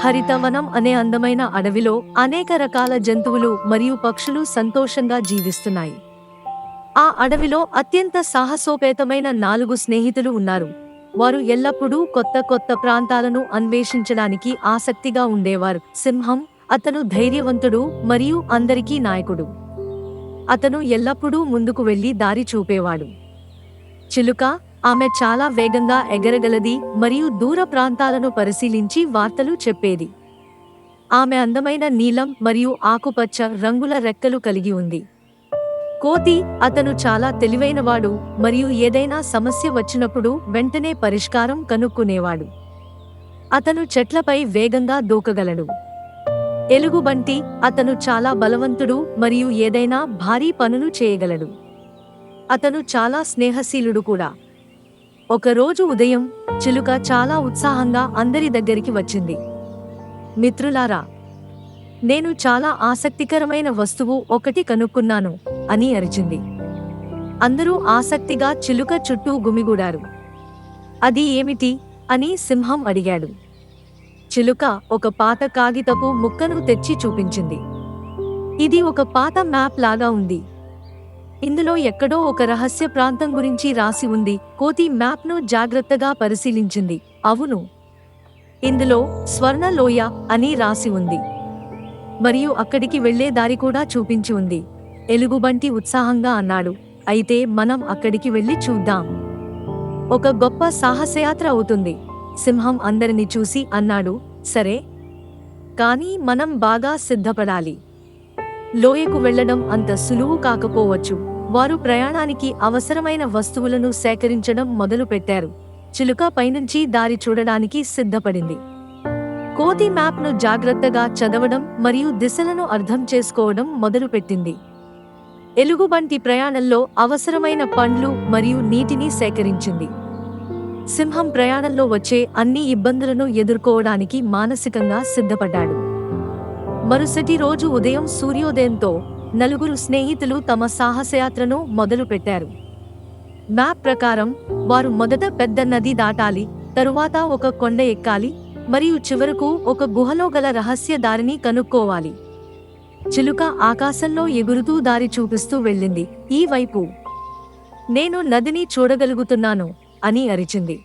హరితవనం అనే అందమైన అడవిలో అనేక రకాల జంతువులు మరియు పక్షులు సంతోషంగా జీవిస్తున్నాయి. ఆ అడవిలో అత్యంత సాహసోపేతమైన నాలుగు స్నేహితులు ఉన్నారు. వారు ఎల్లప్పుడూ కొత్త కొత్త ప్రాంతాలను అన్వేషించడానికి ఆసక్తిగా ఉండేవారు. సింహం అతను ధైర్యవంతుడు మరియు అందరికీ నాయకుడు. అతను ఎల్లప్పుడూ ముందుకు వెళ్ళి దారి చూపేవాడు. చిలుక ఆమె చాలా వేగంగా ఎగరగలది మరియు దూర ప్రాంతాలను పరిశీలించి వార్తలు చెప్పేది. ఆమె అందమైన నీలం మరియు ఆకుపచ్చ రంగుల రెక్కలు కలిగి ఉంది. కోతి అతను చాలా తెలివైనవాడు మరియు ఏదైనా సమస్య వచ్చినప్పుడు వెంటనే పరిష్కారం కనుక్కునేవాడు. అతను చెట్లపై వేగంగా దూకగలడు. ఎలుగుబంటి అతను చాలా బలవంతుడు మరియు ఏదైనా భారీ పనులు చేయగలడు. అతను చాలా స్నేహశీలుడు కూడా. ఒకరోజు ఉదయం చిలుక చాలా ఉత్సాహంగా అందరి దగ్గరికి వచ్చింది. మిత్రులారా నేను చాలా ఆసక్తికరమైన వస్తువు ఒకటి కనుక్కున్నాను అని అరిచింది. అందరూ ఆసక్తిగా చిలుక చుట్టూ గుమిగూడారు. అది ఏమిటి అని సింహం అడిగాడు. చిలుక ఒక పాత కాగితపు ముక్కను తెచ్చి చూపించింది. ఇది ఒక పాత మ్యాప్ లాగా ఉంది. ఇందులో ఎక్కడో ఒక రహస్య ప్రాంతం గురించి రాసి ఉంది. కోతి మ్యాప్ను జాగ్రత్తగా పరిశీలించింది. అవును. ఇందులో స్వర్ణలోయ అని రాసి ఉంది. మరియు అక్కడికి వెళ్ళే దారి కూడా చూపించి ఉంది. ఎలుగుబంటి ఉత్సాహంగా అన్నాడు. అయితే మనం అక్కడికి వెళ్ళి చూద్దాం. ఒక గొప్ప సాహసయాత్ర అవుతుంది. సింహం అందరిని చూసి అన్నాడు. సరే. కానీ మనం బాగా సిద్ధపడాలి. లోయకు వెళ్ళడం అంత సులువు కాకపోవచ్చు. వారు ప్రయాణానికి అవసరమైన వస్తువులను సేకరించడం మొదలుపెట్టారు. చిలుక పైనుంచి దారి చూడడానికి సిద్ధపడింది. కోతి మ్యాప్ను జాగ్రత్తగా చదవడం మరియు దిశలను అర్థం చేసుకోవడం మొదలుపెట్టింది. ఎలుగుబంటి ప్రయాణంలో అవసరమైన పండ్లు మరియు నీటిని సేకరించింది. సింహం ప్రయాణంలో వచ్చే అన్ని ఇబ్బందులను ఎదుర్కోవడానికి మానసికంగా సిద్ధపడ్డాడు. మరుసటి రోజు ఉదయం సూర్యోదయంతో నలుగురు స్నేహితులు తమ సాహసయాత్రను మొదలుపెట్టారు. మ్యాప్ ప్రకారం వారు మొదట పెద్ద నది దాటాలి తరువాత ఒక కొండ ఎక్కాలి మరియు చివరకు ఒక గుహలో గల రహస్య దారిని కనుక్కోవాలి. చిలుక ఆకాశంలో ఎగురుతూ దారి చూపిస్తూ వెళ్ళింది. ఈ వైపు నేను నదిని చూడగలుగుతున్నాను అని అరిచింది.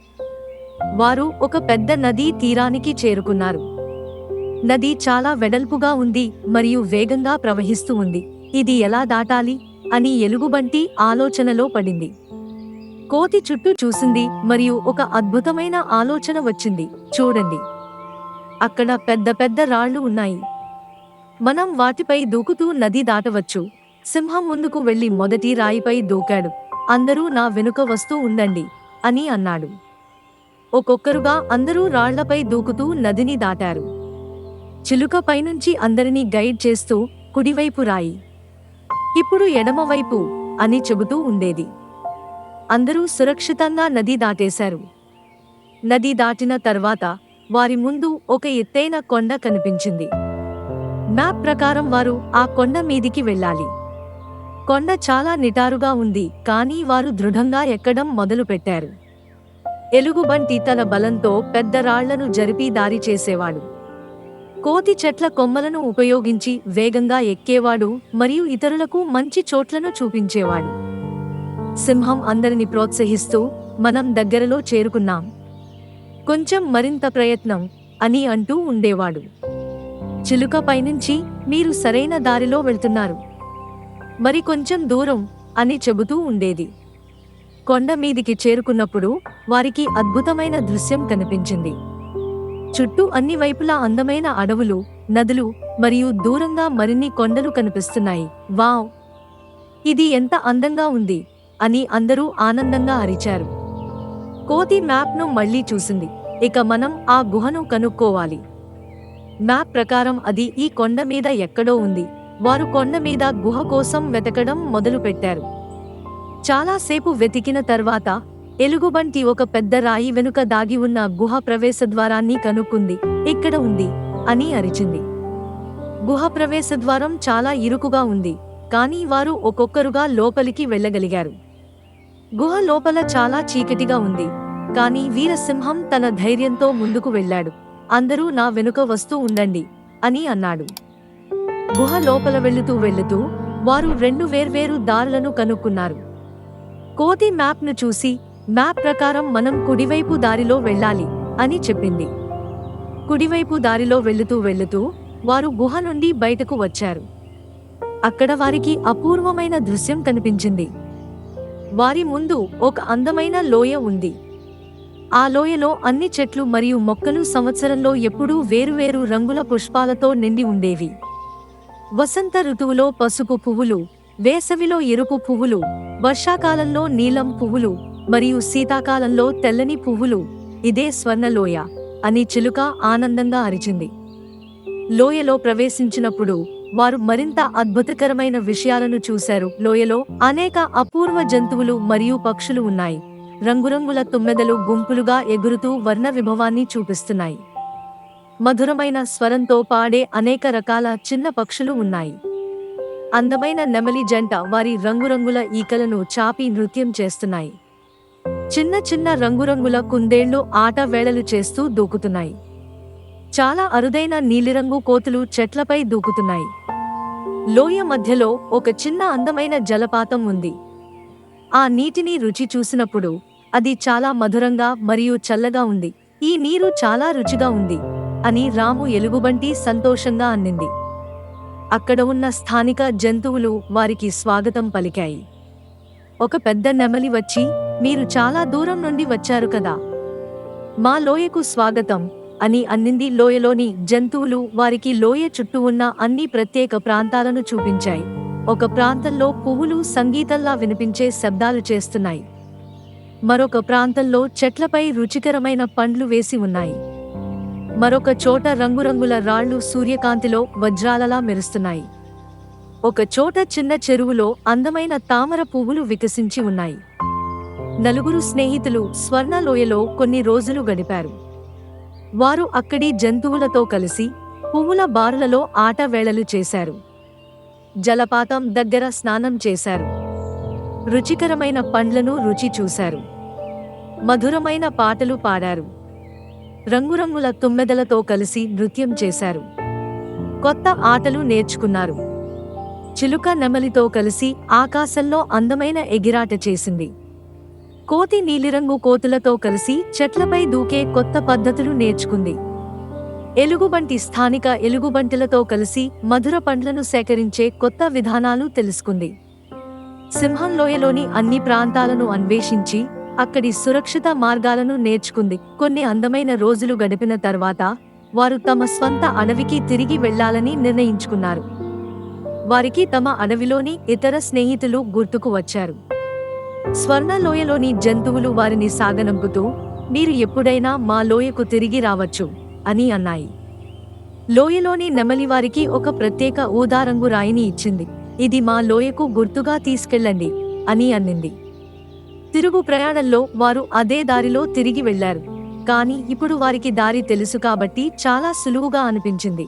వారు ఒక పెద్ద నదీ తీరానికి చేరుకున్నారు. నది చాలా వెడల్పుగా ఉంది మరియు వేగంగా ప్రవహిస్తూ ఉంది. ఇది ఎలా దాటాలి? అని ఎలుగుబంటి ఆలోచనలో పడింది. కోతి చుట్టూ చూసింది మరియు ఒక అద్భుతమైన ఆలోచన వచ్చింది. చూడండి. అక్కడ పెద్ద పెద్ద రాళ్ళు ఉన్నాయి. మనం వాటిపై దూకుతూ నది దాటవచ్చు. సింహం ముందుకు వెళ్ళి మొదటి రాయిపై దూకాడు. అందరూ నా వెనుక వస్తూ ఉండండి అని అన్నాడు. ఒక్కొక్కరుగా అందరూ రాళ్ళపై దూకుతూ నదిని దాటారు. చిలుక పైనుంచి అందరినీ గైడ్ చేస్తూ కుడివైపు రాయి. ఇప్పుడు ఎడమవైపు అని చెబుతూ ఉండేది. అందరూ సురక్షితంగా నది దాటేశారు. నది దాటిన తర్వాత వారి ముందు ఒక ఎత్తైన కొండ కనిపించింది. మ్యాప్ ప్రకారం వారు ఆ కొండ మీదికి వెళ్ళాలి. కొండ చాలా నిటారుగా ఉంది కానీ వారు దృఢంగా ఎక్కడం మొదలుపెట్టారు. ఎలుగుబంటి తన బలంతో పెద్ద రాళ్ళను జరిపి దారి చేసేవాడు. కోతి చెట్ల కొమ్మలను ఉపయోగించి వేగంగా ఎక్కేవాడు మరియు ఇతరులకు మంచి చోట్లను చూపించేవాడు. సింహం అందరిని ప్రోత్సహిస్తూ మనం దగ్గరలో చేరుకున్నాం. కొంచెం మరింత ప్రయత్నం అని అంటూ ఉండేవాడు. చిలుక పైనుంచి మీరు సరైన దారిలో వెళ్తున్నారు. మరి కొంచెం దూరం అని చెబుతూ ఉండేది. కొండ మీదికి చేరుకున్నప్పుడు వారికి అద్భుతమైన దృశ్యం కనిపించింది. చుట్టూ అన్ని వైపులా అందమైన అడవులు నదులు మరియు దూరంగా మరిన్ని కొండలు కనిపిస్తున్నాయి. వావ్! ఇది ఎంత అందంగా ఉంది అని అందరూ ఆనందంగా అరిచారు. కోతి మ్యాప్ను మళ్ళీ చూసింది. ఇక మనం ఆ గుహను కనుక్కోవాలి. మ్యాప్ ప్రకారం అది ఈ కొండ మీద ఎక్కడో ఉంది. వారు కొండ మీద గుహ కోసం వెతకడం మొదలుపెట్టారు. చాలాసేపు వెతికిన తర్వాత ఎలుగుబంటి ఒక పెద్ద రాయి వెనుక దాగి ఉన్న గుహ ప్రవేశ ద్వారాన్ని కనుక్కుంది. ఇక్కడ ఉంది? అని అరిచింది. గుహ ప్రవేశ ద్వారం చాలా ఇరుకుగా ఉంది కానీ వారు ఒక్కొక్కరుగా లోపలికి వెళ్ళగలిగారు. గుహ లోపల చాలా చీకటిగా ఉంది కానీ వీరసింహం తన ధైర్యంతో ముందుకు వెళ్ళాడు. అందరూ నా వెనుక వస్తూ ఉండండి అని అన్నాడు. గుహ లోపల వెళుతూ వెళుతూ వారు రెండు వేర్వేరు దారులను కనుక్కున్నారు. కోతి మ్యాప్ను చూసి మ్యాప్ ప్రకారం మనం కుడివైపు దారిలో వెళ్ళాలి అని చెప్పింది. కుడివైపు దారిలో వెళుతూ వెళుతూ వారు గుహ నుండి బయటకు వచ్చారు. అక్కడ వారికి అపూర్వమైన దృశ్యం కనిపించింది. వారి ముందు ఒక అందమైన లోయ ఉంది. ఆ లోయలో అన్ని చెట్లు మరియు మొక్కలు సంవత్సరంలో ఎప్పుడూ వేరువేరు రంగుల పుష్పాలతో నిండి ఉండేవి. వసంత ఋతువులో పసుపు పువ్వులు వేసవిలో ఎరుపు పువ్వులు వర్షాకాలంలో నీలం పువ్వులు మరియు శీతాకాలంలో తెల్లని పువ్వులు ఇదే స్వర్ణలోయ అని చిలుక ఆనందంగా అరిచింది. లోయలో ప్రవేశించినప్పుడు వారు మరింత అద్భుతకరమైన విషయాలను చూశారు. లోయలో అనేక అపూర్వ జంతువులు మరియు పక్షులు ఉన్నాయి. రంగురంగుల తుమ్మెదలు గుంపులుగా ఎగురుతూ వర్ణ విభవాన్ని చూపిస్తున్నాయి. మధురమైన స్వరంతో పాడే అనేక రకాల చిన్న పక్షులు ఉన్నాయి. అందమైన నెమలి జంట వారి రంగురంగుల ఈకలను చాపి నృత్యం చేస్తున్నాయి. చిన్న చిన్న రంగురంగుల కుందేళ్ళు ఆట వేళలు చేస్తూ దూకుతున్నాయి. చాలా అరుదైన నీలిరంగు కోతులు చెట్లపై దూకుతున్నాయి. లోయ మధ్యలో ఒక చిన్న అందమైన జలపాతం ఉంది. ఆ నీటిని రుచి చూసినప్పుడు అది చాలా మధురంగా మరియు చల్లగా ఉంది. ఈ నీరు చాలా రుచిగా ఉంది అని రాము ఎలుగుబంటి సంతోషంగా అన్నింది. అక్కడ ఉన్న స్థానిక జంతువులు వారికి స్వాగతం పలికాయి. ఒక పెద్ద నెమలి వచ్చి మీరు చాలా దూరం నుండి వచ్చారు కదా. మా లోయకు స్వాగతం అని అన్నింది లోయలోని జంతువులు వారికి లోయ చుట్టూ ఉన్న అన్ని ప్రత్యేక ప్రాంతాలను చూపించాయి. ఒక ప్రాంతంలో పువ్వులు సంగీతంలా వినిపించే శబ్దాలు చేస్తున్నాయి. మరొక ప్రాంతంలో చెట్లపై రుచికరమైన పండ్లు వేసి ఉన్నాయి. మరొక చోట రంగురంగుల రాళ్ళు సూర్యకాంతిలో వజ్రాలలా మెరుస్తున్నాయి. ఒక చోట చిన్న చెరువులో అందమైన తామర పువ్వులు వికసించి ఉన్నాయి. నలుగురు స్నేహితులు స్వర్ణలోయలో కొన్ని రోజులు గడిపారు. వారు అక్కడి జంతువులతో కలిసి పువ్వుల బారులలో ఆటవేళలు చేశారు. జలపాతం దగ్గర స్నానం చేశారు. రుచికరమైన పండ్లను రుచి చూశారు. మధురమైన పాటలు పాడారు. రంగురంగుల తుమ్మెదలతో కలిసి నృత్యం చేశారు. కొత్త ఆటలు నేర్చుకున్నారు. చిలుక నెమలితో కలిసి ఆకాశంలో అందమైన ఎగిరాట చేసింది. కోతి నీలిరంగు కోతులతో కలిసి చెట్లపై దూకే కొత్త పద్ధతులు నేర్చుకుంది. ఎలుగుబంటి స్థానిక ఎలుగుబంటిలతో కలిసి మధుర పండ్లను సేకరించే కొత్త విధానాలు తెలుసుకుంది. సింహం లోయలోని అన్ని ప్రాంతాలను అన్వేషించి అక్కడి సురక్షిత మార్గాలను నేర్చుకుంది. కొన్ని అందమైన రోజులు గడిపిన తర్వాత వారు తమ స్వంత అడవికి తిరిగి వెళ్ళాలని నిర్ణయించుకున్నారు. వారికి తమ అడవిలోని ఇతర స్నేహితులు గుర్తుకు వచ్చారు. స్వర్ణ లోయలోని జంతువులు వారిని సాగనంపుతూ మీరు ఎప్పుడైనా మా లోయకు తిరిగి రావచ్చు అని అన్నాయి. లోయలోని నెమలి వారికి ఒక ప్రత్యేక ఊదారంగు రాయిని ఇచ్చింది. ఇది మా లోయకు గుర్తుగా తీసుకెళ్ళండి అని అన్నింది. తిరుగు ప్రయాణంలో వారు అదే దారిలో తిరిగి వెళ్ళారు కానీ ఇప్పుడు వారికి దారి తెలుసు కాబట్టి చాలా సులువుగా అనిపించింది.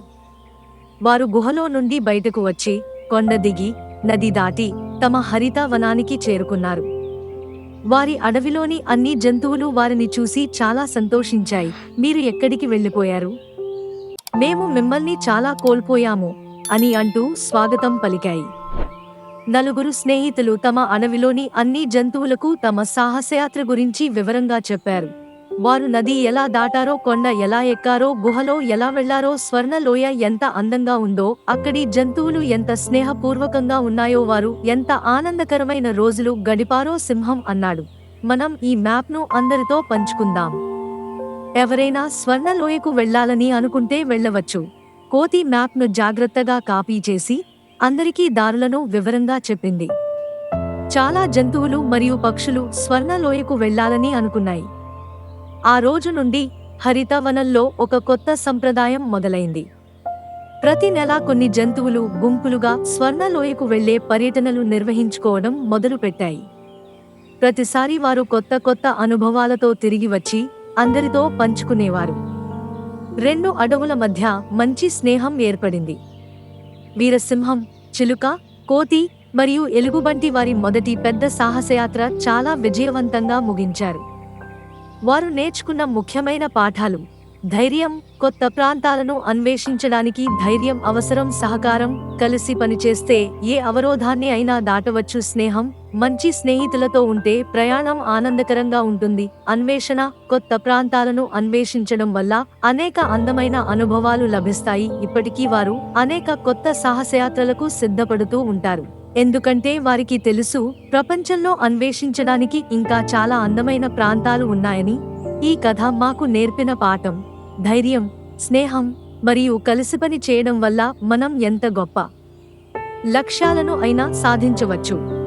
వారు గుహలో నుండి బయటకు వచ్చి కొండ దిగి నది దాటి తమ హరిత వనానికి చేరుకున్నారు. వారి అడవిలోని అన్ని జంతువులు వారిని చూసి చాలా సంతోషించాయి. మీరు ఎక్కడికి వెళ్ళిపోయారు? మేము మిమ్మల్ని చాలా కోల్పోయాము అని అంటూ స్వాగతం పలికాయి. నలుగురు స్నేహితులు తమ అడవిలోని అన్ని జంతువులకు తమ సాహసయాత్ర గురించి వివరంగా చెప్పారు. వారు నది ఎలా దాటారో కొండ ఎలా ఎక్కారో గుహలో ఎలా వెళ్ళారో స్వర్ణలోయ ఎంత అందంగా ఉందో అక్కడి జంతువులు ఎంత స్నేహపూర్వకంగా ఉన్నాయో వారు ఎంత ఆనందకరమైన రోజులు గడిపారో సింహం అన్నాడు. మనం ఈ మ్యాప్ను అందరితో పంచుకుందాం. ఎవరైనా స్వర్ణలోయకు వెళ్ళాలని అనుకుంటే వెళ్ళవచ్చు. కోతి మ్యాప్ను జాగ్రత్తగా కాపీ చేసి అందరికీ దారులను వివరంగా చెప్పింది. చాలా జంతువులు మరియు పక్షులు స్వర్ణలోయకు వెళ్ళాలని అనుకున్నాయి. ఆ రోజు నుండి హరితవనంలో ఒక కొత్త సంప్రదాయం మొదలైంది. ప్రతి నెల కొన్ని జంతువులు గుంపులుగా స్వర్ణలోయకు వెళ్ళే పర్యటనలు నిర్వహించుకోవడం మొదలుపెట్టాయి. ప్రతిసారి వారు కొత్త కొత్త అనుభవాలతో తిరిగి వచ్చి అందరితో పంచుకునేవారు. రెండు అడవుల మధ్య మంచి స్నేహం ఏర్పడింది. వీరసింహం చిలుక కోతి మరియు ఎలుగుబంటి వారి మొదటి పెద్ద సాహసయాత్ర చాలా విజయవంతంగా ముగించారు. వారు నేర్చుకున్న ముఖ్యమైన పాఠాలు. ధైర్యం కొత్త ప్రాంతాలను అన్వేషించడానికి ధైర్యం అవసరం సహకారం కలిసి పనిచేస్తే ఏ అవరోధాన్ని అయినా దాటవచ్చు. స్నేహం మంచి స్నేహితులతో ఉంటే ప్రయాణం ఆనందకరంగా ఉంటుంది. అన్వేషణ కొత్త ప్రాంతాలను అన్వేషించడం వల్ల అనేక అందమైన అనుభవాలు లభిస్తాయి. ఇప్పటికీ వారు అనేక కొత్త సాహసయాత్రలకు సిద్ధపడుతూ ఉంటారు. ఎందుకంటే వారికి తెలుసు ప్రపంచంలో అన్వేషించడానికి ఇంకా చాలా అందమైన ప్రాంతాలు ఉన్నాయని ఈ కథ మాకు నేర్పిన పాఠం. ధైర్యం స్నేహం మరియు కలిసిపని చేయడం వల్ల మనం ఎంత గొప్ప లక్ష్యాలను అయినా సాధించవచ్చు.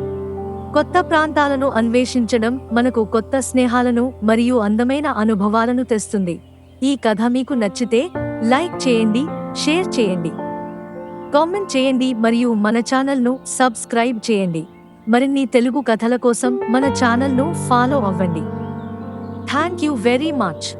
కొత్త ప్రాంతాలను అన్వేషించడం మనకు కొత్త స్నేహాలను మరియు అందమైన అనుభవాలను తెస్తుంది. ఈ కథ మీకు నచ్చితే లైక్ చేయండి షేర్ చేయండి. కామెంట్ చేయండి మరియు మన ఛానల్ను సబ్స్క్రైబ్ చేయండి. మరిన్ని తెలుగు కథల కోసం మన ఛానల్ను ఫాలో అవ్వండి. Thank you very much.